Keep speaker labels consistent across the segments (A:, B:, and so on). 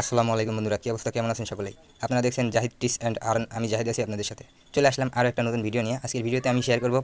A: আসসালামু আলাইকুম বন্ধুরা, কী অবস্থা? কেমন আছেন সকলেই? আপনারা দেখছেন জাহিদ টিস অ্যান্ড আর্ন, আমি জাহিদ আছি আপনাদের সাথে। চলে আসলাম আরও একটা নতুন ভিডিও নিয়ে। আজকের ভিডিওতে আমি শেয়ার করব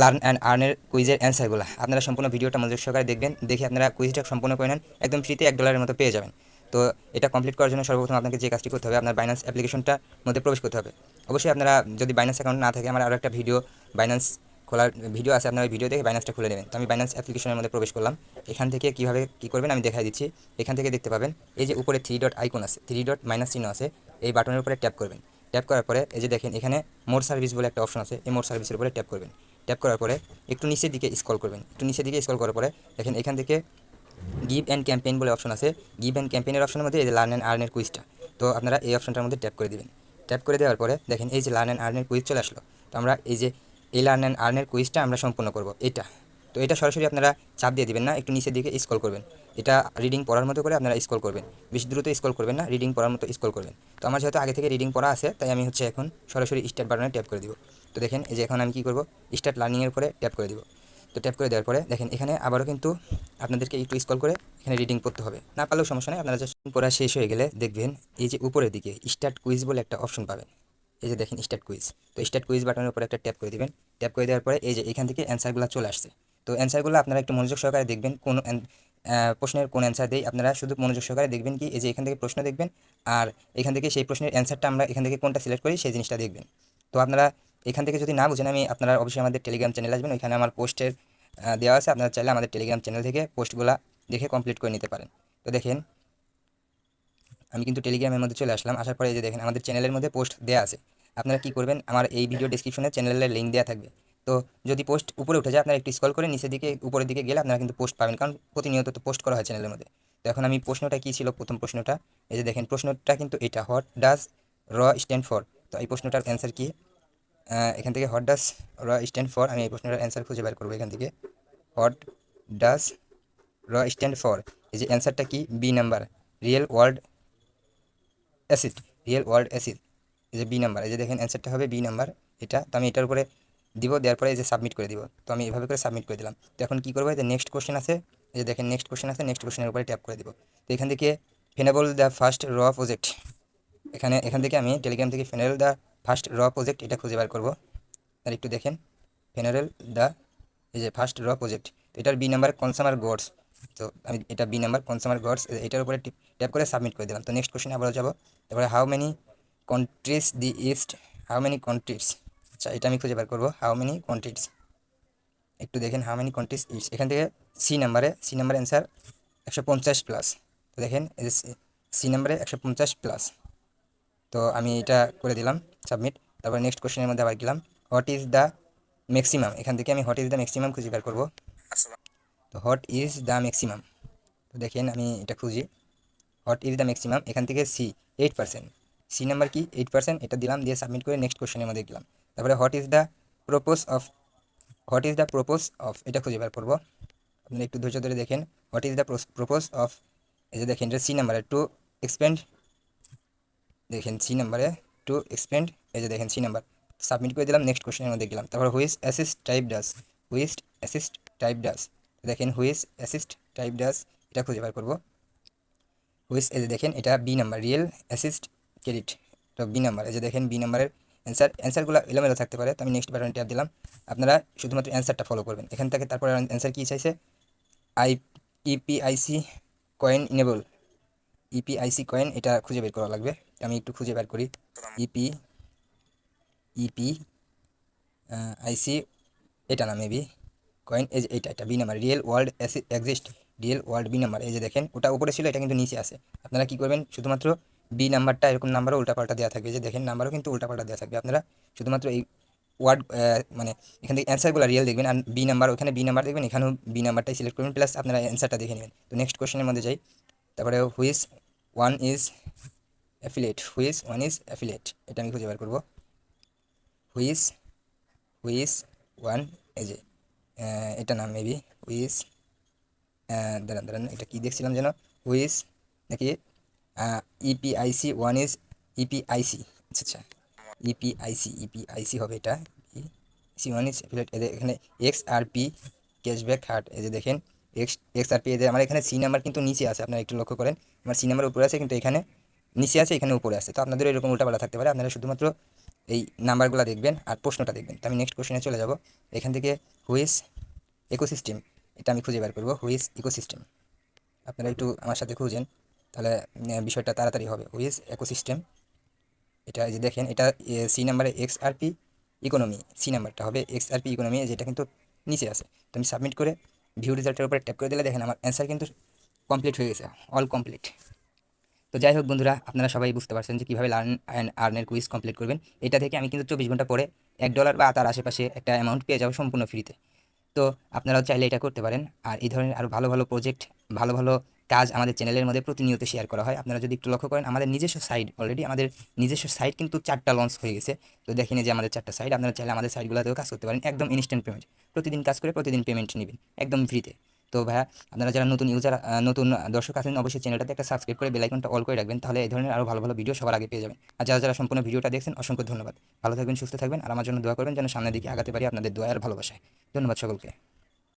A: লার্ন অ্যান্ড আর্নের কুইজের অ্যান্সারগুলো। আপনারা সম্পূর্ণ ভিডিওটা মনোযোগ সহকারে দেখবেন, দেখে আপনারা কুইজটা সম্পূর্ণ করে নেন, একদম ফ্রিতে এক ডলারের মতো পেয়ে যাবেন। তো এটা কমপ্লিট করার জন্য সর্বপ্রথম আপনাকে যে কাজটি করতে হবে, আপনার বাইন্যান্স অ্যাপ্লিকেশনটার মধ্যে প্রবেশ করতে হবে। অবশ্যই আপনারা যদি বাইন্যান্স অ্যাকাউন্ট না থাকে, আমার আরও একটা ভিডিও বাইন্যান্স খোলার ভিডিও আছে, আপনারা ভিডিও দেখে বাইন্যান্সটা খুলে নেবেন। তো আমি বাইন্যান্স অ্যাপ্লিকেশনের মধ্যে প্রবেশ করলাম। এখান থেকে কীভাবে কী করবেন আমি দেখাই দিচ্ছি। এখান থেকে দেখতে পাবেন, এই যে উপরে থ্রি ডট আইকন আছে থ্রি ডট মাইনাস চিহ্ন আছে, এই বাটনের উপরে ট্যাপ করবেন। ট্যাপ করার পরে, এই যে দেখেন, এখানে মোর সার্ভিস বলে একটা অপশন আছে, এই মোর সার্ভিসের উপরে ট্যাপ করবেন। ট্যাপ করার পরে, একটু নিচের দিকে স্ক্রল করবেন। একটু নিচের দিকে স্ক্রল করার পরে, দেখেন, এখান থেকে গিভ অ্যান্ড ক্যাম্পেইন বলে অপশন আছে। গিভ অ্যান্ড ক্যাম্পেইনের অপশনের মধ্যে এই যে লার্ন অ্যান্ড আর্নের কুইজটা তো আপনারা এই অপশনটার মধ্যে ট্যাপ করে দিবেন। ট্যাপ করে দেওয়ার পরে, দেখেন, এই যে লার্ন অ্যান্ড আর্নের কুইজ চলে আসলো। তো আমরা এই যে এই লার্ন অ্যান্ড আর্নের কুইজটা আমরা সম্পূর্ণ করব, এটা। তো এটা সরাসরি আপনারা চাপ দিয়ে দিবেন না, একটু নিচের দিকে স্কল করবেন। এটা রিডিং পড়ার মতো করে আপনারা স্কল করবেন। বেশি দ্রুত স্কল করবেন না রিডিং পড়ার মতো স্কল করবেন। তো আমার যেহেতু আগে থেকে রিডিং পড়া আছে, তাই আমি হচ্ছে এখন সরাসরি স্টার্ট বাটনে ট্যাপ করে দিব। তো দেখেন, এই যে এখন আমি কী করব? স্টার্ট লার্নিংয়ের উপরে ট্যাপ করে দিব। তো ট্যাপ করে দেওয়ার পরে দেখেন, এখানে আবারও কিন্তু আপনাদেরকে একটু স্কল করে এখানে রিডিং পড়তে হবে। না পারলেও সমস্যা নেই, আপনারা জাস্ট পড়া শেষ হয়ে গেলে দেখবেন, এই যে উপরের দিকে স্টার্ট কুইজ বলে একটা অপশন পাবেন। এই যে দেখেন স্টার্ট কুইজ তো স্টার্ট কুইজ বাটনের উপরে একটা ট্যাপ করে দিবেন। ট্যাপ করে দেওয়ার পরে এই যে এখান থেকে অ্যান্সারগুলো চলে আসছে। তো অ্যান্সারগুলো আপনারা একটু মনোযোগ সহকারে দেখবেন, কোন প্রশ্নের কোন অ্যান্সার দেই আপনারা শুধু মনোযোগ সহকারে দেখবেন কি, এই যে এখান থেকে প্রশ্ন দেখবেন আর এখান থেকে সেই প্রশ্নের অ্যান্সারটা আমরা এখান থেকে কোনটা সিলেক্ট করি সেই জিনিসটা দেখবেন। তো আপনারা এখান থেকে যদি না বুঝেন, আমি আপনারা অবশ্যই আমাদের টেলিগ্রাম চ্যানেল আসবেন, ওইখানে আমার পোস্টের দেওয়া আছে। আপনারা চাইলে আমাদের টেলিগ্রাম চ্যানেল থেকে পোস্টগুলো দেখে কমপ্লিট করে নিতে পারেন। তো দেখেন, আমি কিন্তু টেলিগ্রামের মধ্যে চলে আসলাম। আসার পরে এই যে দেখেন, আমাদের চ্যানেলের মধ্যে পোস্ট দেওয়া আছে। আপনারা কি করবেন, আমার এই ভিডিও ডিসক্রিপশনে চ্যানেলের লিঙ্ক দেওয়া থাকবে। তো যদি পোস্ট উপরে উঠে যায়, আপনারা একটু স্কল করে নিচের দিকে, উপরের দিকে গেলে আপনারা কিন্তু পোস্ট পাবেন, কারণ প্রতিনিয়ত তো পোস্ট করা হয় চ্যানেলের মধ্যে। তো এখন আমি প্রশ্নটা কী ছিল? প্রথম প্রশ্নটা, এই যে দেখেন, প্রশ্নটা কিন্তু এটা what does R stand for তো এই প্রশ্নটার অ্যান্সার কি? এখান থেকে what does R stand for আমি এই প্রশ্নটার অ্যান্সার খুঁজে বের করব এখান থেকে। What does R stand for এই যে অ্যান্সারটা কি? B number real world acid real world acid এই যে বি নাম্বার এই যে দেখেন অ্যান্সারটা হবে বি নাম্বার এটা তো আমি এটার উপরে দিব, দেওয়ার পরে এই যে সাবমিট করে দিব। তো আমি এভাবে করে সাবমিট করে দিলাম। তো এখন কী করব যে নেক্সট কোশ্চেন আছে, এই যে দেখেন নেক্সট কোশ্চেন আছে নেক্সট কোশ্চেনের উপরে ট্যাপ করে দিব। তো এখান থেকে ফেনেবল দ্য ফার্স্ট র প্রজেক্ট এখানে, এখান থেকে আমি টেলিগ্রাম থেকে ফেনারেল দ্য ফার্স্ট র প্রজেক্ট এটা খুঁজে বার করব। আর একটু দেখেন ফেনারেল দ্য এই যে ফার্স্ট র প্রজেক্ট তো এটার বি নাম্বার কনসামার গডস তো আমি এটা বি নাম্বার কনসামার গডস এটার উপরে ট্যাপ করে সাবমিট করে দিলাম। তো নেক্সট কোশ্চেনে আবার যাব। তারপরে how many countries the east how many countries আচ্ছা এটা আমি খুঁজে বার করব হাউ মেনি কন্ট্রিজ একটু দেখেন হাউ মেনি কন্ট্রিজ ইস্ট এখান থেকে সি নাম্বারে সি নাম্বার অ্যান্সার একশো পঞ্চাশ প্লাস তো দেখেন সি নাম্বারে একশো পঞ্চাশ প্লাস তো আমি এটা করে দিলাম সাবমিট তারপর নেক্সট কোশ্চেনের মধ্যে আবার গেলাম হোয়াট ইজ দ্য ম্যাক্সিমাম এখান থেকে আমি হোয়াট ইজ দ্য ম্যাক্সিমাম খুঁজে বের করব। তো হোয়াট ইজ দ্য ম্যাক্সিমাম তো দেখেন, আমি এটা খুঁজি। হোয়াট ইজ দ্য ম্যাক্সিমাম এখান থেকে C eight percent C number কি? এইট পার্সেন্ট এটা দিলাম, দিয়ে সাবমিট করে নেক্সট কোশ্চেনের মধ্যে গেলাম। তারপরে what is the purpose of what is the purpose of এটা খুঁজে বের করব। আপনারা একটু ধৈর্য ধরে দেখেন। What is the purpose of এই যে দেখেন, এটা সি নাম্বারে টু এক্সপেন্ড দেখেন সি নাম্বারে টু এক্সপেন্ড এই যে দেখেন সি নাম্বার সাবমিট করে দিলাম নেক্সট কোশ্চেনের মধ্যে গেলাম। তারপর which assist type does which assist type does দেখেন হুইস অ্যাসিস্ট টাইপ ডাস এটা খুঁজে বার করব। হুইস এই যে দেখেন, এটা B number real assist credit তো বি নাম্বার এই যে দেখেন বি নাম্বারের অ্যান্সার অ্যান্সারগুলো এলোমেলো থাকতে পারে। তো আমি নেক্সট বাটনে ট্যাপ দিলাম। আপনারা শুধুমাত্র অ্যান্সারটা ফলো করবেন। এখান থেকে তারপরে অ্যান্সার কী চাইছে? I EPIC coin enable EPIC coin এটা খুঁজে বের করা লাগবে। আমি একটু খুঁজে বের করি। ইপি ইপি আইসি এটা না মেবি কয়েন এই যে এইটা এটা B number real world exist real world B number এই যে দেখেন, ওটা উপরে ছিল, এটা কিন্তু নিচে আছে। আপনারা কী করবেন? শুধুমাত্র বি নাম্বারটা এরকম নাম্বারও উল্টাপাল্টা দেওয়া থাকবে। যে দেখেন নাম্বারও কিন্তু উল্টাপাল্টা দেওয়া থাকবে। আপনারা শুধুমাত্র এই ওয়ার্ড মানে এখান থেকে অ্যান্সারগুলো রিয়েল দেখবেন। আর বি নাম্বার ওখানে বি নাম্বার দেখবেন, এখানেও বি নাম্বারটাই সিলেক্ট করবেন। প্লাস আপনারা অ্যান্সারটা দেখে নেবেন। তো নেক্সট কোশ্চেনের মধ্যে যাই। তারপরে which one is affiliate which one is affiliate এটা আমি খুঁজে বার করব। হুইস হুইস ওয়ান যে এটা নাম মেবি হুইস দাঁড়ান দাঁড়ান, এটা কী দেখছিলাম যেন? হুইস নাকি ইপিআইসি ওয়ান ইজ ইপিআইসি আচ্ছা। আচ্ছা ইপিআইসি ইপিআইসি হবে এটা। সি ওয়ান ইজ এখানে X R P cashback heart এই যে দেখেন এক্স এক্স আর পি এদের আমার এখানে সি নাম্বার কিন্তু নিচে আছে, আপনারা একটু লক্ষ্য করেন। আমার সি নাম্বার উপরে আছে, কিন্তু এখানে নিচে আছে, এখানে উপরে আছে। তো আপনাদের এরকম উল্টাপাল্টা থাকতে পারে। আপনারা শুধুমাত্র এই নাম্বারগুলো দেখবেন আর প্রশ্নটা দেখবেন। তো আমি নেক্সট কোশ্চেনে চলে যাব। এখান থেকে হুইস ইকোসিস্টেম এটা আমি খুঁজে বের করব। হুইস ইকোসিস্টেম আপনারা একটু আমার সাথে খুঁজেন। তাহলে বিষয়টা তাড়াতাড়ি হবে। হুইস ইকোসিস্টেম এটা যে দেখেন, এটা সি নাম্বারে X R P economy C নাম্বারটা হবে এক্স আর পি ইকোনমি যেটা কিন্তু নিচে আছে। তো আমি সাবমিট করে ভিউ রেজাল্টের উপরে ট্যাপ করে দিলে দেখেন আমার অ্যান্সার কিন্তু কমপ্লিট হয়ে গেছে অল কমপ্লিট তো যাই হোক বন্ধুরা, আপনারা সবাই বুঝতে পারছেন যে কীভাবে লার্ন অ্যান্ড আর্নের কুইজ কমপ্লিট করবেন। এটা থেকে আমি কিন্তু চব্বিশ ঘণ্টা পরে এক ডলার বা তার আশেপাশে একটা অ্যামাউন্ট পেয়ে যাব সম্পূর্ণ ফ্রিতে তো আপনারাও চাইলে এটা করতে পারেন। আর এই ধরনের আরও ভালো ভালো প্রজেক্ট ভালো ভালো কাজ আমাদের চ্যানেলের মধ্যে প্রতিনিয়ত শেয়ার করা হয়। আপনারা যদি একটু লক্ষ্য করেন, আমাদের নিজস্ব সাইট অলরেডি আমাদের নিজস্ব সাইট কিন্তু চারটা লঞ্চ হয়ে গেছে। তো দেখেন যে আমাদের চারটা সাইট আপনারা চাইলে আমাদের সাইটগুলোতেও কাজ করতে পারেন। একদম ইনস্ট্যান্ট পেমেন্ট প্রতিদিন কাজ করে প্রতিদিন পেমেন্ট নেবেন, একদম ফ্রিতে তো ভাইয়া, আপনারা যারা নতুন ইউজার নতুন দর্শক আছেন, অবশ্যই চ্যানেলটাতে একটা সাবস্ক্রাইব করে বেলাইকনটা অল করে রাখবেন, তাহলে এই ধরনের আরও ভালো ভালো ভিডিও সবার আগে পেয়ে যাবেন। আর যারা যারা সম্পূর্ণ ভিডিওটা দেখছেন, অসংখ্য ধন্যবাদ। ভালো থাকবেন, সুস্থ থাকবেন, আর আমার জন্য দোয়া করবেন যেন সামনের দিকে আগাতে পারি আপনাদের দোয়া আর ভালোবাসায়। ধন্যবাদ সকলকে।